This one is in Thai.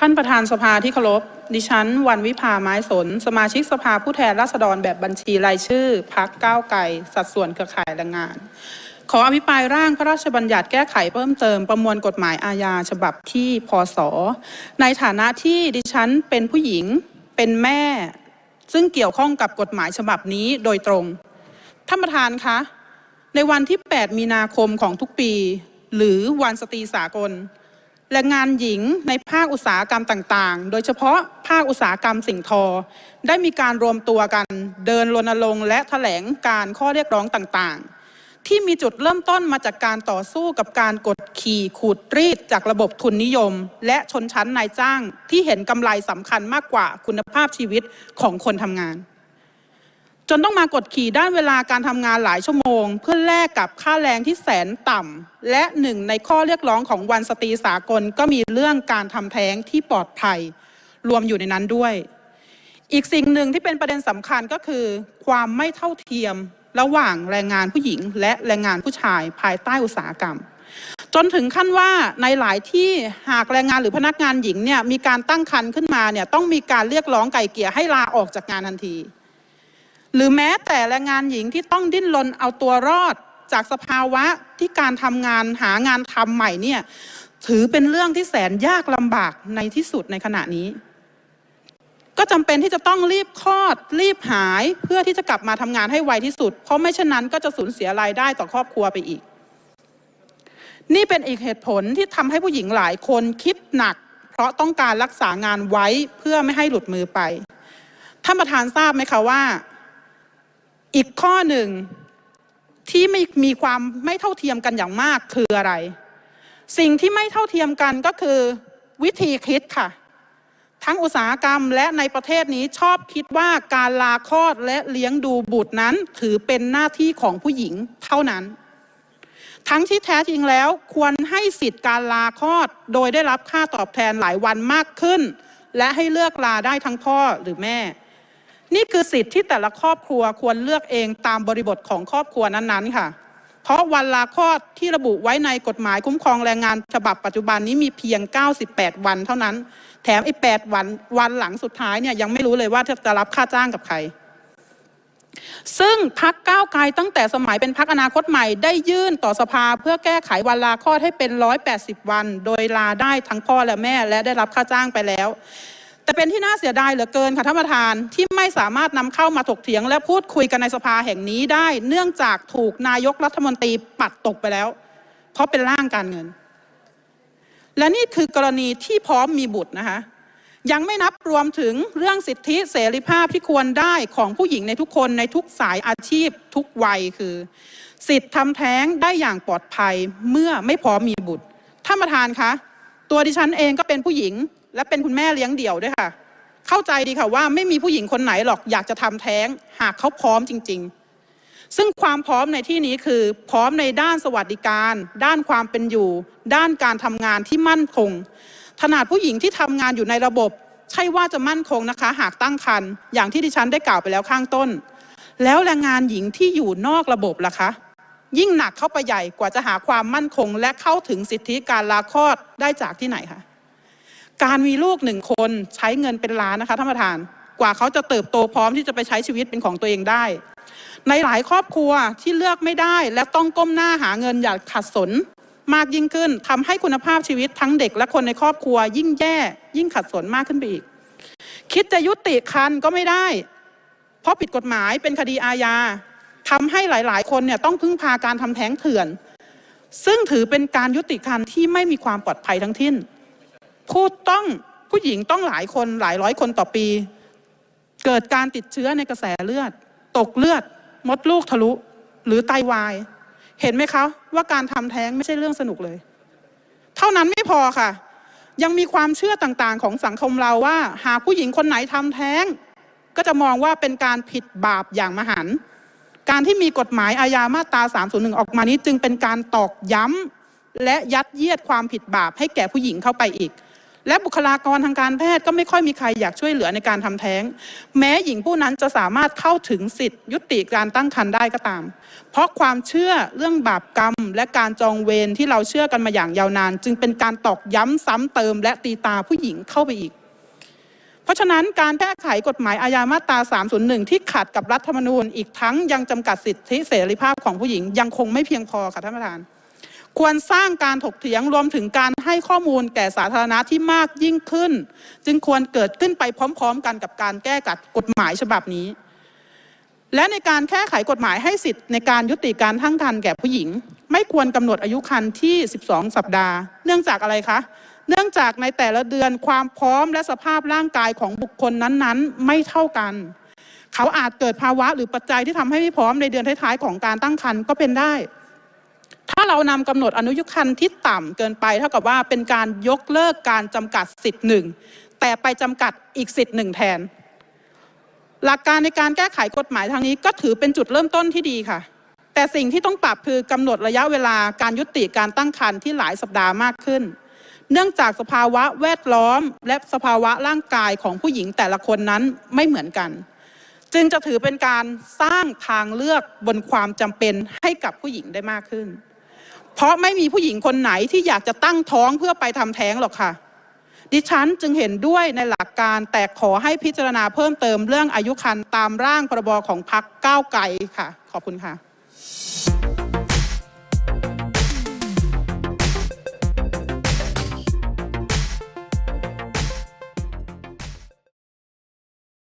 ท่านประธานสภาที่เคารพ ดิฉัน วันวิภาไม้สน สมาชิกสภาผู้แทนราษฎรแบบบัญชีรายชื่อ พักก้าวไก่สัดส่วนเครือข่ายแรงงาน ขออภิปรายร่างพระราชบัญญัติแก้ไขเพิ่มเติมประมวลกฎหมายอาญาฉบับที่พศ ในฐานะที่ดิฉันเป็นผู้หญิง เป็นแม่ ซึ่งเกี่ยวข้องกับกฎหมายฉบับนี้โดยตรง ท่านประธานคะ ในวันที่ 8 มีนาคมของทุกปี หรือวันสตรีสากล แรงงานหญิงในภาคอุตสาหกรรมต่างๆ โดยเฉพาะภาคอุตสาหกรรมสิ่งทอ ได้มีการรวมตัวกันเดินรณรงค์และแถลงการข้อเรียกร้องต่างๆ ที่มีจุดเริ่มต้นมาจากการต่อสู้กับการกดขี่ขูดรีดจากระบบทุนนิยม และชนชั้นนายจ้างที่เห็นกำไรสำคัญมากกว่าคุณภาพชีวิตของคนทำงาน จนต้องมากดขี่ด้านเวลาการทำงานหลายชั่วโมง เพื่อแลกกับค่าแรงที่แสนต่ำและหนึ่งในข้อเรียกร้องของวันสตรีสากลก็มีเรื่องการทำแท้งที่ปลอดภัย รวมอยู่ในนั้นด้วย อีกสิ่งหนึ่งที่เป็นประเด็นสำคัญก็คือ ความไม่เท่าเทียมระหว่างแรงงานผู้หญิง และแรงงานผู้ชายภายใต้อุตสาหกรรม จนถึงขั้นว่าในหลายที่หากแรงงานหรือพนักงานหญิงเนี่ยมีการตั้งครรภ์ขึ้นมาเนี่ยต้องมีการเรียกร้องไก่เกี่ยให้ลาออกจากงานทันที หรือแม้แต่แรงงานหญิงที่ต้องดิ้นรนเอาตัวรอดจากสภาวะที่การทำงานหางานทำใหม่เนี่ยถือเป็นเรื่องที่แสนยากลำบากในที่สุดในขณะนี้ ก็จำเป็นที่จะต้องรีบคลอด รีบหายเพื่อที่จะกลับมาทำงานให้ไวที่สุด เพราะไม่เช่นนั้นก็จะสูญเสียรายได้ต่อครอบครัวไปอีก นี่เป็นอีกเหตุผลที่ทำให้ผู้หญิงหลายคนคิดหนัก เพราะต้องการรักษางานไว้เพื่อไม่ให้หลุดมือไปท่านประธานทราบไหมคะว่า อีกข้อหนึ่งที่ไม่มีความไม่เท่าเทียมกันอย่างมากคืออะไร สิ่งที่ไม่เท่าเทียมกันก็คือวิธีคิดค่ะ ทั้งอุตสาหกรรมและในประเทศนี้ชอบคิดว่าการลาคลอดและเลี้ยงดูบุตรนั้น ถือเป็นหน้าที่ของผู้หญิงเท่านั้น ทั้งที่แท้จริงแล้วควรให้สิทธิ์การลาคลอดโดยได้รับค่าตอบแทนหลายวันมากขึ้น และให้เลือกลาได้ทั้งพ่อหรือแม่ นี่คือสิทธิ์ที่แต่ละครอบครัวควรเลือกเองตามบริบทของครอบครัวนั้นๆ ค่ะ เพราะวันลาคลอดที่ระบุไว้ในกฎหมายคุ้มครองแรงงานฉบับปัจจุบันนี้มีเพียง 98 วันเท่านั้น แถมไอ้8วันวันหลังสุดท้ายเนี่ยยังไม่รู้เลยว่าจะรับค่าจ้างกับใคร ซึ่งพักก้าวไกลตั้งแต่สมัยเป็นพักอนาคตใหม่ได้ยื่นต่อสภาเพื่อแก้ไขวันลาคลอดให้เป็น 180 วัน โดยลาได้ทั้งพ่อและแม่และได้รับค่าจ้างไปแล้ว แต่เป็นที่น่าเสียดายเหลือเกินค่ะท่านประธานที่ไม่สามารถนำเข้ามาถกเถียง และพูดคุยกันในสภาแห่งนี้ได้ เนื่องจากถูกนายกรัฐมนตรีปัดตกไปแล้ว เพราะเป็นร่างการเงิน และนี่คือกรณีที่พร้อมมีบุตรนะคะยังไม่นับรวมถึงเรื่องสิทธิเสรีภาพที่ควรได้ของผู้หญิงในทุกคนในทุกสายอาชีพทุกวัยคือ สิทธิ์ทำแท้งได้อย่างปลอดภัยเมื่อไม่พร้อมมีบุตรท่านประธานคะตัวดิฉันเองก็เป็นผู้หญิง และเป็นคุณแม่เลี้ยงเดี่ยวด้วยค่ะ เข้าใจดีค่ะว่าไม่มีผู้หญิงคนไหนหรอกอยากจะทำแท้ง หากเขาพร้อมจริง ๆ ซึ่งความพร้อมในที่นี้คือพร้อมในด้านสวัสดิการ ด้านความเป็นอยู่ ด้านการทำงานที่มั่นคงขนาดผู้หญิงที่ทำงานอยู่ในระบบ ใช่ว่าจะมั่นคงนะคะ หากตั้งครรภ์อย่างที่ดิฉันได้กล่าวไปแล้วข้างต้น แล้วแรงงานหญิงที่อยู่นอกระบบล่ะคะ ยิ่งหนักเข้าไปใหญ่กว่าจะหาความมั่นคง และเข้าถึงสิทธิการลาคลอดได้จากที่ไหนคะ การมีลูกหนึ่งคนใช้เงินเป็นล้านนะคะท่านประธาน กว่าเขาจะเติบโตพร้อมที่จะไปใช้ชีวิตเป็นของตัวเองได้ ในหลายครอบครัวที่เลือกไม่ได้ และต้องก้มหน้าหาเงินอย่างขัดสนมากยิ่งขึ้นทำให้คุณภาพชีวิตทั้งเด็กและคนในครอบครัว ยิ่งแย่ยิ่งขัดสนมากขึ้นไปอีก คิดจะยุติคันก็ไม่ได้ เพราะผิดกฎหมายเป็นคดีอาญาทำให้หลาย ๆ คนเนี่ยต้องพึ่งพาการทำแท้งเถื่อน ซึ่งถือเป็นการยุติคันที่ไม่มีความปลอดภัยทั้งทิ้น ผู้ต้องผู้หญิงต้องหลายคนหลายร้อยคนต่อปี เกิดการติดเชื้อในกระแสเลือด ตกเลือด มดลูกทะลุ หรือไตาวาย เห็นไหมคะว่าการทำแท้งไม่ใช่เรื่องสนุกเลย เท่านั้นไม่พอค่ะ ยังมีความเชื่อต่างๆ ของสังคมเราว่า หากผู้หญิงคนไหนทำแท้ง ก็จะมองว่าเป็นการผิดบาปอย่างมหันต์การที่มีกฎหมายอาญามาตรา 301 ออกมานี้จึงเป็นการตอกย้ำและยัดเยียดความผิดบาปให้แก่ผู้หญิงเข้าไปอีก และบุคลากรทางการแพทย์ก็ไม่ค่อยมีใครอยากช่วยเหลือในการทำแท้ง แม้หญิงผู้นั้นจะสามารถเข้าถึงสิทธิยุติการตั้งครรภ์ได้ก็ตาม เพราะความเชื่อเรื่องบาปกรรม และการจองเวรที่เราเชื่อกันมาอย่างยาวนาน จึงเป็นการตอกย้ำซ้ำเติม และตีตาผู้หญิงเข้าไปอีกเพราะฉะนั้นการแก้ไขกฎหมายอาญามาตรา 301 ที่ขัดกับรัฐธรรมนูญอีกทั้งยังจำกัดสิทธิเสรีภาพของผู้หญิงยังคงไม่เพียงพอค่ะท่านประธาน ควรสร้างการถกเถียงรวมถึงการให้ข้อมูลแก่สาธารณะที่มากยิ่งขึ้น จึงควรเกิดขึ้นไปพร้อม ๆ กันกับการแก้กัดกฎหมายฉบับนี้ และในการแก้ไขกฎหมายให้สิทธิ์ในการยุติการตั้งครรภ์แก่ผู้หญิง ไม่ควรกำหนดอายุครรภ์ที่ 12 สัปดาห์ เนื่องจากอะไรคะเนื่องจากในแต่ละเดือนความพร้อมและสภาพร่างกายของบุคคลนั้นๆ ไม่เท่ากัน เขาอาจเกิดภาวะหรือปัจจัยที่ทำให้ไม่พร้อมในเดือนท้ายๆของการตั้งครรภ์ก็เป็นได้ ถ้าเรานำกำหนดอนุยุครรภ์ที่ต่ำเกินไป เท่ากับว่าเป็นการยกเลิกการจำกัดสิทธิ์หนึ่งแต่ไปจำกัดอีกสิทธิ์หนึ่งแทน หลักการในการแก้ไขกฎหมายทางนี้ก็ถือเป็นจุดเริ่มต้นที่ดีค่ะ แต่สิ่งที่ต้องปรับคือกำหนดระยะเวลาการยุติการตั้งครรภ์ที่หลายสัปดาห์มากขึ้น เนื่องจากสภาวะแวดล้อม และสภาวะร่างกายของผู้หญิงแต่ละคนนั้นไม่เหมือนกัน จึงจะถือเป็นการสร้างทางเลือกบนความจำเป็นให้กับผู้หญิงได้มากขึ้น เพราะไม่มีผู้หญิงคนไหนที่อยากจะตั้งท้องเพื่อไปทำแท้งหรอกค่ะ ดิฉันจึงเห็นด้วยในหลักการแต่ขอให้พิจารณาเพิ่มเติมเรื่องอายุคันตามร่างพรบของพักก้าวไกลค่ะ ขอบคุณค่ะ